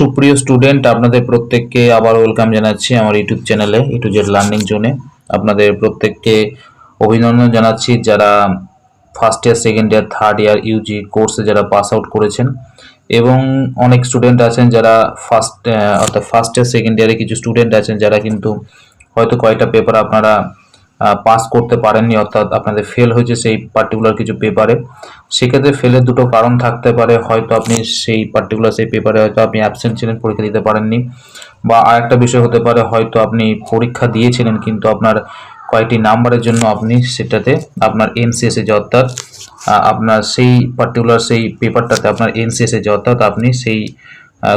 সুপ্রিয় স্টুডেন্ট আপনাদের প্রত্যেককে আবার ওয়েলকাম জানাচ্ছি আমার ইউটিউব চ্যানেলে ইটু জেড লার্নিং জোনে আপনাদের প্রত্যেককে অভিনন্দন জানাচ্ছি যারা first year second year third year UG কোর্সে যারা পাস আউট করেছেন। এবং অনেক স্টুডেন্ট আছেন যারা ফার্স্ট অর্থাৎ ফার্স্ট ইয়ার সেকেন্ড ইয়ারে কিছু স্টুডেন্ট আছেন যারা কিন্তু হয়তো কয়েকটা পেপার আপনারা পাস করতে পারেননি, অর্থাৎ আপনাদের ফেল হয়েছে সেই পার্টিকুলার কিছু পেপারে সেক্ষেত্রে ফেলের দুটো কারণ থাকতে পারে, হয়তো আপনি সেই পার্টিকুলার সেই পেপারে হয়তো আপনি অ্যাবসেন্ট ছিলেন, পরীক্ষা দিতে পারেননি। বা আরেকটা বিষয় হতে পারে, হয়তো আপনি পরীক্ষা দিয়েছিলেন, কিন্তু আপনার কয়েকটি নাম্বারের জন্য আপনি সেটাতে আপনার এনসিএসে যে অর্থাৎ আপনার সেই পার্টিকুলার সেই পেপারটাতে আপনার এনসিএসে যে অর্থাৎ আপনি সেই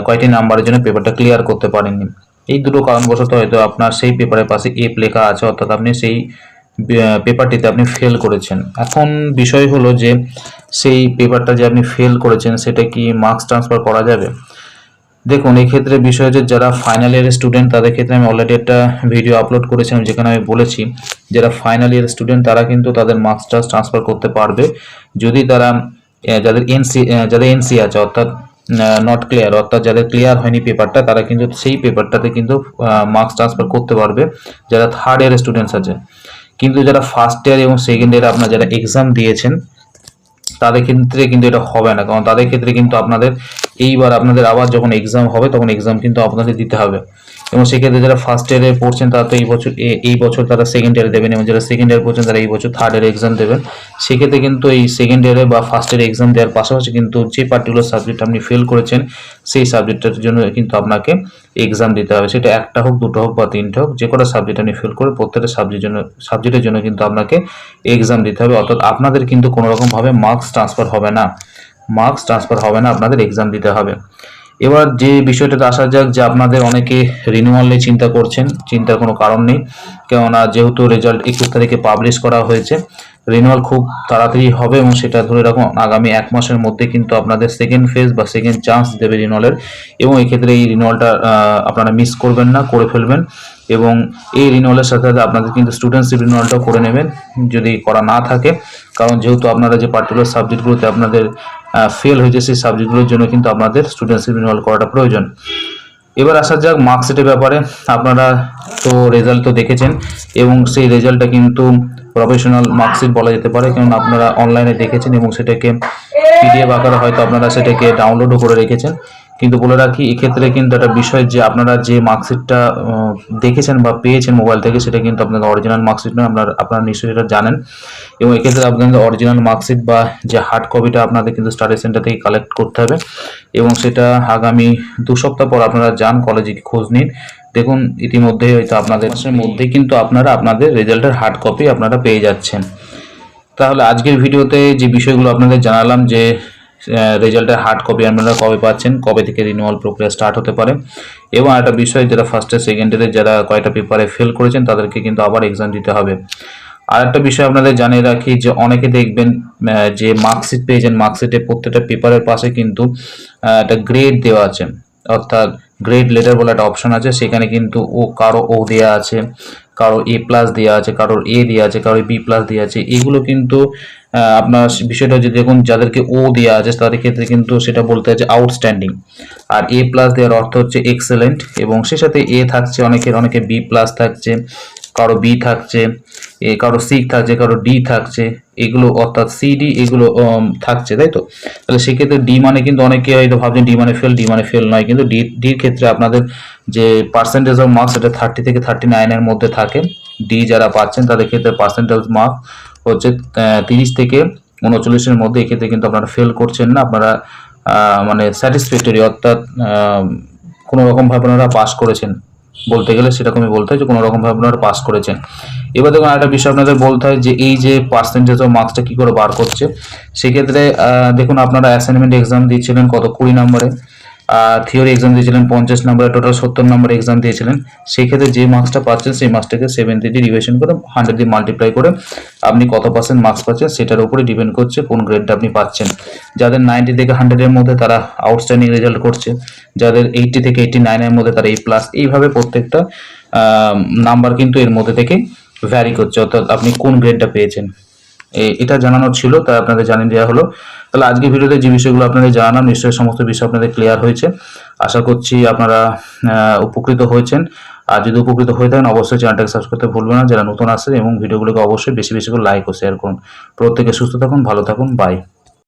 কয়টি নাম্বারের জন্য পেপারটা ক্লিয়ার করতে পারেননি। এই দুটো কারণবশত হয়তো আপনার সেই পেপারের পাশে এফ লেখা আছে, অর্থাৎ আপনি সেই পেপারটিতে আপনি ফেল করেছেন। এখন বিষয় হলো যে, সেই পেপারটা যে আপনি ফেল করেছেন, সেটা কি মার্কস ট্রান্সফার করা যাবে? দেখুন এই ক্ষেত্রে বিষয় হচ্ছে যারা ফাইনাল ইয়ারের স্টুডেন্ট তাদের ক্ষেত্রে আমি অলরেডি একটা ভিডিও আপলোড করেছিলাম যেখানে আমি বলেছি, যারা ফাইনাল ইয়ার স্টুডেন্ট তারা কিন্তু তাদের মার্কসটা ট্রান্সফার করতে পারবে। যদি তারা যাদের এনসি যাদের এনসি আছে, অর্থাৎ নট ক্লিয়ার অর্থাৎ যাদের ক্লিয়ার হয়নি পেপারটা তারা কিন্তু সেই পেপারটাতে কিন্তু মার্কস ট্রান্সফার করতে পারবে, যারা থার্ড ইয়ারের স্টুডেন্টস আছে। কিন্তু যারা ফার্স্ট ইয়ার এবং সেকেন্ড ইয়ার আপনার যারা এক্সাম দিয়েছেন, তাদের ক্ষেত্রে কিন্তু এটা হবে না। কারণ তাদের ক্ষেত্রে কিন্তু আপনাদের, এইবার আপনাদের আবার যখন এক্সাম হবে, তখন এক্সাম কিন্তু আপনাদের দিতে হবে। এবং সেক্ষেত্রে যারা ফার্স্ট ইয়ারে পড়ছেন, তারা তো এই বছর এই বছর তারা সেকেন্ড ইয়ারে দেবেন এবং যারা সেকেন্ড ইয়ার পড়ছেন, তারা এই বছর থার্ড ইয়ারে এক্সাম দেবেন। সেক্ষেত্রে কিন্তু এই সেকেন্ড ইয়ারে বা ফার্স্ট ইয়ারে এক্সাম দেওয়ার পাশাপাশি কিন্তু যে পার্টিকুলার সাবজেক্ট আপনি ফেল করেছেন, সেই সাবজেক্টের জন্য কিন্তু আপনাকে এক্সাম দিতে হবে। সেটা একটা হোক, দুটো হোক বা তিনটে হোক, যে কটা সাবজেক্ট আপনি ফেল করে প্রত্যেকটা সাবজেক্টের জন্য সাবজেক্টের জন্য কিন্তু আপনাকে এক্সাম দিতে হবে। অর্থাৎ আপনাদের কিন্তু কোনো রকমভাবে মার্কস ট্রান্সফার হবে না। মার্কস ট্রান্সফার হবে না, আপনাদের এক্সাম দিতে হবে। এবার যে বিষয়টাতে আসা যাক যে আপনাদের অনেকে রিনিউয়াল নিয়ে চিন্তা করছেন, চিন্তার কোনো কারণ নেই। কেননা যেহেতু রেজাল্ট একুশ তারিখে পাবলিশ করা হয়েছে রিনিউয়াল খুব তাড়াতাড়ি হবে এবং সেটা ধরে রাখুন, আগামী এক মাসের মধ্যে কিন্তু আপনাদের সেকেন্ড ফেজ বা সেকেন্ড চান্স দেবে রিনিউয়ালের এবং এই ক্ষেত্রে এই রিনিউয়ালটা আপনারা মিস করবেন না, করে ফেলবেন। এবং এই রিনিউয়ালের সাথে সাথে আপনাদের কিন্তু স্টুডেন্টশিপ রিনিউয়ালটাও করে নেবেন, যদি করা না থাকে। কারণ যেহেতু আপনারা যে পার্টিকুলার সাবজেক্টগুলোতে আপনাদের ফেল হয়েছে, সেই সাবজেক্টগুলোর জন্য কিন্তু আপনাদের স্টুডেন্টশিপ রিনিউয়াল করাটা প্রয়োজন। এবার আসা যাক মার্কশিটের ব্যাপারে। আপনারা তো রেজাল্ট তো দেখেছেন, এবং সেই রেজাল্টটা কিন্তু প্রফেশনাল মার্কশিট বলা যেতে পারে কারণ আপনারা অনলাইনে দেখেছেন এবং সেটাকে পিডিএফ আকারে হয়তো আপনারা সেটাকে ডাউনলোডও করে রেখেছেন। কিন্তু বলে রাখি, এক্ষেত্রে কিন্তু একটা বিষয় যে আপনারা যে মার্কশিটটা দেখেছেন বা পেয়েছেন মোবাইল থেকে, সেটা কিন্তু আপনাদের অরিজিনাল মার্কশিট নয়, আপনারা আপনারা নিশ্চয়ই সেটা জানেন। এবং এক্ষেত্রে আপনাদের অরিজিনাল মার্কশিট বা যে হার্ড কপিটা আপনাদের কিন্তু স্টাডি সেন্টার থেকে কালেক্ট করতে হবে। এবং সেটা আগামী দু সপ্তাহ পর আপনারা যান কলেজে খোঁজ নিন। দেখুন, ইতিমধ্যে হয়তো আপনাদের মধ্যেই কিন্তু আপনারা আপনাদের রেজাল্টের হার্ড কপি আপনারা পেয়ে যাচ্ছেন। তাহলে আজকের ভিডিওতে যে বিষয়গুলো আপনাদের জানালাম যে রেজাল্টের হার্ড কপি আপনারা কবে পাচ্ছেন, কবে থেকে রিনিউয়াল প্রক্রিয়া স্টার্ট হতে পারে, এবং একটা বিষয়, যারা ফার্স্টে ইয়ার সেকেন্ড ইয়ারে যারা কয়টা পেপারে ফেল করেছেন, তাদেরকে কিন্তু আবার এক্সাম দিতে হবে। আর একটা বিষয় আপনাদের জানিয়ে রাখি যে, অনেকে দেখবেন যে মার্কশিট পেয়েছেন মার্কশিটে প্রত্যেকটা পেপারের পাশে কিন্তু একটা গ্রেড দেওয়া আছে। অর্থাৎ গ্রেড লেটার বলে একটা অপশন আছে, সেখানে কিন্তু ও, কারও ও দেওয়া আছে, কারও এ প্লাস দেওয়া আছে, কারোর এ দেওয়া আছে কারও বি প্লাস দেওয়া আছে, এগুলো কিন্তু আপনার বিষয়টা হচ্ছে দেখুন, যাদেরকে ও দেওয়া আছে, তাদের ক্ষেত্রে কিন্তু সেটা বলতে আছে আউটস্ট্যান্ডিং আর এ প্লাস দেওয়ার অর্থ হচ্ছে এক্সেলেন্ট এবং সে সাথে এ থাকছে, অনেকের, অনেকে বি প্লাস থাকছে, কারও বি থাকছে কারও সি থাকছে কারও ডি থাকছে এগুলো অর্থাৎ সি ডি এগুলো থাকছে তাই তো? তাহলে সেক্ষেত্রে ডি মানে কিন্তু অনেকে হয়তো ভাবছেন ডি মানে ফেল ডি মানে ফেল নয় কিন্তু ডি ডির ক্ষেত্রে আপনাদের যে পার্সেন্টেজ অফ মার্কস এটা থার্টি থেকে থার্টি নাইনের মধ্যে থাকে। ডি যারা পাচ্ছেন তাদের ক্ষেত্রে পার্সেন্টেজ মার্ক হচ্ছে তিরিশ থেকে উনচল্লিশের মধ্যে। এক্ষেত্রে কিন্তু আপনারা ফেল করছেন না আপনারা মানে স্যাটিসফ্যাক্টরি অর্থাৎ আহ, কোনো রকমভাবে আপনারা পাস করেছেন। বলতে গেলে সেরকমই বলতে হয় যে কোনো রকমভাবে আপনারা পাস করেছেন। এবার দেখুন একটা বিষয় আপনাদের বলতে হয় যে এই যে পার্সেন্টেজ অফ মার্কসটা কী করে বার করছে, সেক্ষেত্রে দেখুন আপনারা অ্যাসাইনমেন্ট এক্সাম দিয়েছিলেন কত? কুড়ি নম্বরে। থিওরি এক্সাম দিয়েছিলেন, পঞ্চাশ নম্বরে টোটাল সত্তর নম্বর এক্সাম দিয়েছিলেন। সেই ক্ষেত্রে যে মার্কসটা পাচ্ছেন, সেই মার্কসটাকে সেভেন্টি দিয়ে ডিভিশন করে হান্ড্রেড দিয়ে মাল্টিপ্লাই করে আপনি কত পার্সেন্ট মার্কস পাচ্ছেন, সেটার উপরে ডিপেন্ড করছে কোন গ্রেডটা আপনি পাচ্ছেন। যাদের নাইনটি থেকে হান্ড্রেডের মধ্যে তারা আউটস্ট্যান্ডিং রেজাল্ট করছে, যাদের এইটটি থেকে এইটটি নাইনের মধ্যে তারা এই প্লাস এইভাবে প্রত্যেকটা নাম্বার কিন্তু এর মধ্যে থেকে ভ্যারি করছে, অর্থাৎ আপনি কোন গ্রেডটা পেয়েছেন। এটা জানানো ছিল, তাই আপনাদের জানিয়ে দেওয়া হলো। তাহলে আজকে ভিডিওতে যে বিষয়গুলো আপনাদের জানালাম, নিশ্চয়ই সমস্ত বিষয় আপনাদের ক্লিয়ার হয়েছে। আশা করছি আপনারা উপকৃত হয়েছেন। আর যদি উপকৃত হয়ে থাকেন, অবশ্যই চ্যানেলটাকে সাবস্ক্রাইব করতে ভুলবেন না। যারা নতুন আসে এবং ভিডিওগুলোকে অবশ্যই বেশি বেশি করে লাইক ও শেয়ার করুন। প্রত্যেকে সুস্থ থাকুন, ভালো থাকুন বাই